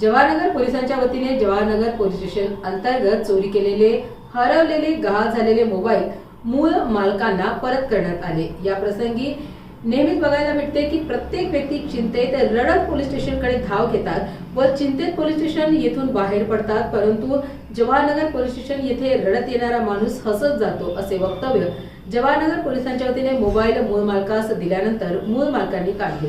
जवाहरनगर पोलिसांच्या वतीने Jawahar Nagar police station अंतर्गत चोरी केलेले हरवलेले गहाळ झालेले मोबाईल मूळ मालकांना परत करण्यात आले. या प्रसंगी नेहमीच बघायला भेटते की प्रत्येक व्यक्ती चिंतेत रडत पोलीस स्टेशनकडे धाव घेतात व चिंतेत पोलीस स्टेशन येथून बाहेर पडतात परंतु जवाहरनगर पोलीस स्टेशन येथे रडत येणारा माणूस हसत जातो असे वक्तव्य जवाहरनगर पोलिसांच्या वतीने मोबाईल मूळ मालकास दिल्यानंतर मूळ मालकांनी काढले.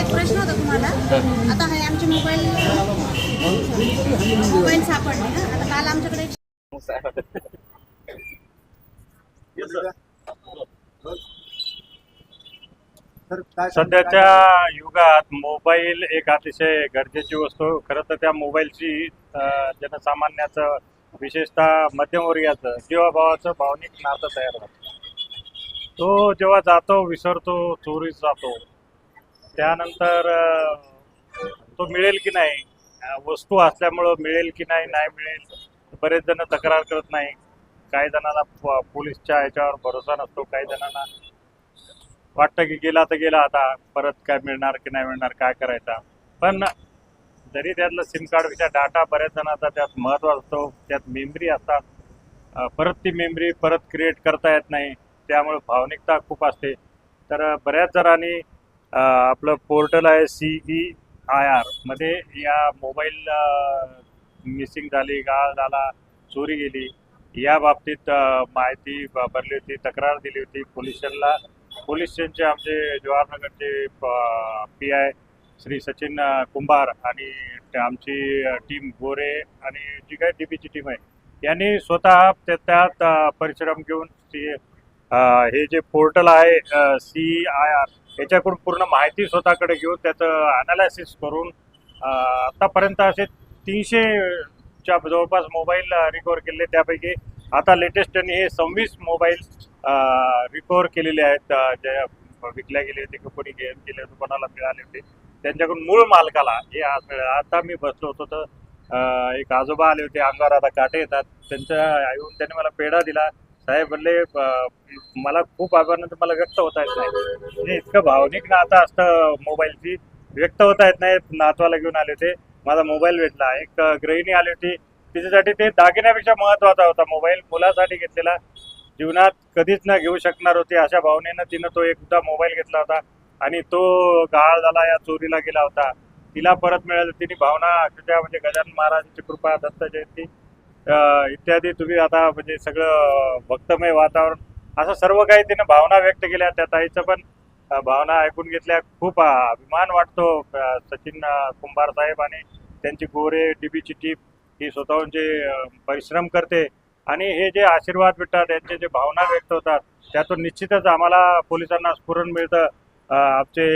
एक प्रश्न होता तुम्हाला. आता हे आमचे मोबाईल मोबाईल सापडले ना. आता काल आमच्याकडे सध्याच्या युगात मोबाईल एक अतिशय गरजेची वस्तू. खरं तर त्या मोबाईलची जनसामान्याचं विशेषतः मध्यमवर्गीयाचं जीवाभावाचं भावनिक नातं तयार होतं. तो जेव्हा जातो विसरतो चोरीस जातो त्यानंतर तो मिळेल की नाही? वस्तू असल्यामुळं मिळेल की नाही नाही मिळेल बरेच जण तक्रार करत नाही. काही जणांना पोलीसच्या ह्याच्यावर भरोसा नसतो काही जणांना वाटतं की गेला तर गेला आता परत काय मिळणार की नाही मिळणार काय करायचा? पण जरी त्यातलं सिम कार्डपेक्षा डाटा बऱ्याच जणांचा त्यात महत्त्व असतो त्यात मेमरी असतात. परत ती मेमरी परत क्रिएट करता येत नाही त्यामुळे भावनिकता खूप असते. तर बऱ्याच जणांनी आपलं पोर्टल आहे सी ई आय आरमध्ये या मोबाईल मिसिंग झाली गाळ झाला चोरी गेली या बाबतीत माहिती भरली होती तक्रार दिली होती पोलीस स्टेशनला पोलीस स्टेशनचे आमचे जवाहरनगरचे पी आय श्री सचिन कुंभार आणि आमची टीम गोरे आणि जी काही डी पीची टीम आहे यांनी स्वतः त्या- त्यात परिश्रम घेऊन हे जे पोर्टल आहे सी आय आर याच्याकडून पूर्ण माहिती स्वतःकडे घेऊन त्याचं अनालायसिस करून आतापर्यंत असे तीनशेच्या जवळपास मोबाईल रिकवर केले. त्यापैकी आता लेटेस्ट त्यांनी हे सव्वीस मोबाईल रिकवर केलेले आहेत. ज्या विकल्या गेले होते कोणी गेम केले होते कोणाला मिळाले होते. त्यांच्याकडून मूळ मालकाला हे आज मिळालं. आता मी बसलो होतो तर एक आजोबा आले होते अंगावर आता काटे येतात. त्यांच्या येऊन त्यांनी मला पेढा दिला. साहेब म्हणले मला खूप आभारनंतर मला व्यक्त होता येत नाही. म्हणजे इतकं भावनिक नातं असतं मोबाईलची. व्यक्त होता येत नाही नातवाला घेऊन आले होते. माझा मोबाईल भेटला. एक गृहिणी आली होती. तिच्यासाठी ते दागिन्यापेक्षा महत्त्वाचा होता मोबाईल. मुलासाठी घेतलेला. जीवनात कधीच न घेऊ शकणार होती. अशा भावनेनं तिनं तो एकदा मोबाईल घेतला होता आणि तो गहाळ झाला या चोरीला गेला होता. तिला परत मिळालं. तिने भावना अक्षरशः म्हणजे गजानन महाराजांची कृपा दत्त जयंती इत्यादी तुम्ही आता म्हणजे सगळं भक्तमय वातावरण असं सर्व काही तिनं भावना व्यक्त केल्या त्या ताईचं पण भावना ऐकून घेतल्या. खूप अभिमान वाटतो सचिन कुंभार साहेब आणि त्यांची गोरे डीबीची टीप ही स्वतःहून जे परिश्रम करते. आणि हे जे आशीर्वाद भेटतात त्यांचे जे भावना व्यक्त होतात त्यातून निश्चितच आम्हाला पोलिसांना स्फुरण मिळतं. आमचे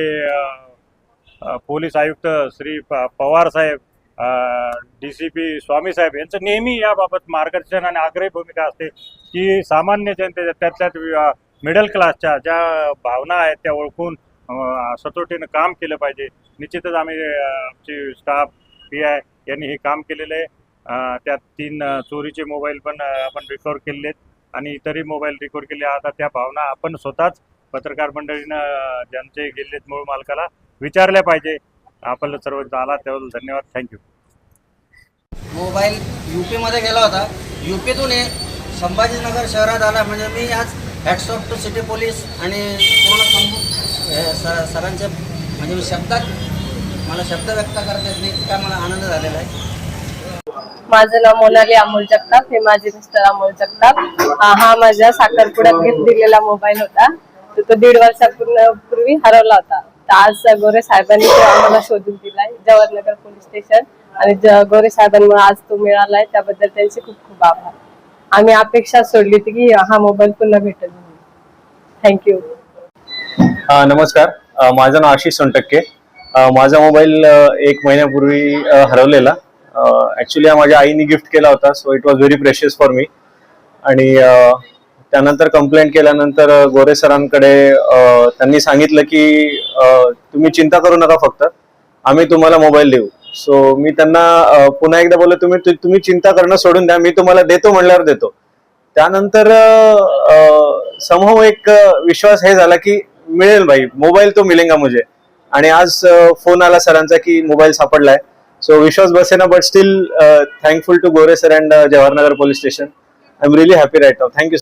पोलीस आयुक्त श्री पवार साहेब डी सी पी स्वामीसाहेब यांचं नेहमी याबाबत मार्गदर्शन आणि आग्रही भूमिका असते की सामान्य जनतेच्या त्यातल्या मिडल क्लासच्या ज्या भावना आहेत त्या ओळखून सतोटीनं सचोटीनं काम केलं पाहिजे. निश्चितच आम्ही आमची स्टाफ पी आय यांनी हे काम केलेलं आहे. त्यात तीन चोरीचे मोबाईल पण आपण रिकवर केलेले आहेत आणि इतरही मोबाईल रिकवर केले. आता त्या भावना आपण स्वतःच पत्रकार मंडळीनं ज्यांचे गेलेत मूळ मालकाला विचारल्या पाहिजे. आपण सर्व आला त्याबद्दल धन्यवाद. थँक्यू मोबाईल यू मध्ये गेला होता. यू पीतून हे संभाजीनगर शहरात आला. म्हणजे मी आज हॅट्सऑफ टू सिटी पोलीस आणि पूर्ण सरांचे म्हणजे मी शब्दात मला शब्द व्यक्त करता येत नाही इतका मला आनंद झालेला आहे. माझं नाव मोनाली अमोल जगताप. हे माझे मिस्टर अमोल जगताप. हा माझ्या साखरपुड्यात गिफ्ट दिलेला मोबाईल होता. तो दीड वर्षापूर्वी हरवला होता. आज गोरे साहेबांनी आम्हाला शोधून दिलाय जवाहरनगर पोलीस स्टेशन. आणि गोरे साहेबांमुळे आज तो मिळालाय त्याबद्दल त्यांचे खूप खूप आभार. आम्ही अपेक्षा सोडली होती की हा मोबाईल पुन्हा भेटेल थँक्यू नमस्कार. माझं नाव आशिष सोनटक्के. माझा मोबाईल एक महिन्यापूर्वी हरवलेला. ॲक्च्युली हा माझ्या आईने गिफ्ट केला होता so it was very precious for me आणि त्यानंतर कंप्लेंट केल्यानंतर गोरे सरांकडे त्यांनी सांगितलं की तुम्ही चिंता करू नका फक्त. आम्ही तुम्हाला मोबाईल देऊ. सो मी त्यांना पुन्हा एकदा बोललो तुम्ही तु- तुम्ही चिंता करणं सोडून द्या. मी तुम्हाला देतो म्हणल्यावर देतो. त्यानंतर समूह एक विश्वास हे झाला की मिळेल भाई. मोबाईल तो मिलेगा मुझे. आणि आज फोन आला सरांचा की मोबाईल सापडलाय. सो विश्वास बसेना but still thankful to Gore sir and Jawaharnagar police station I am really happy right now thank you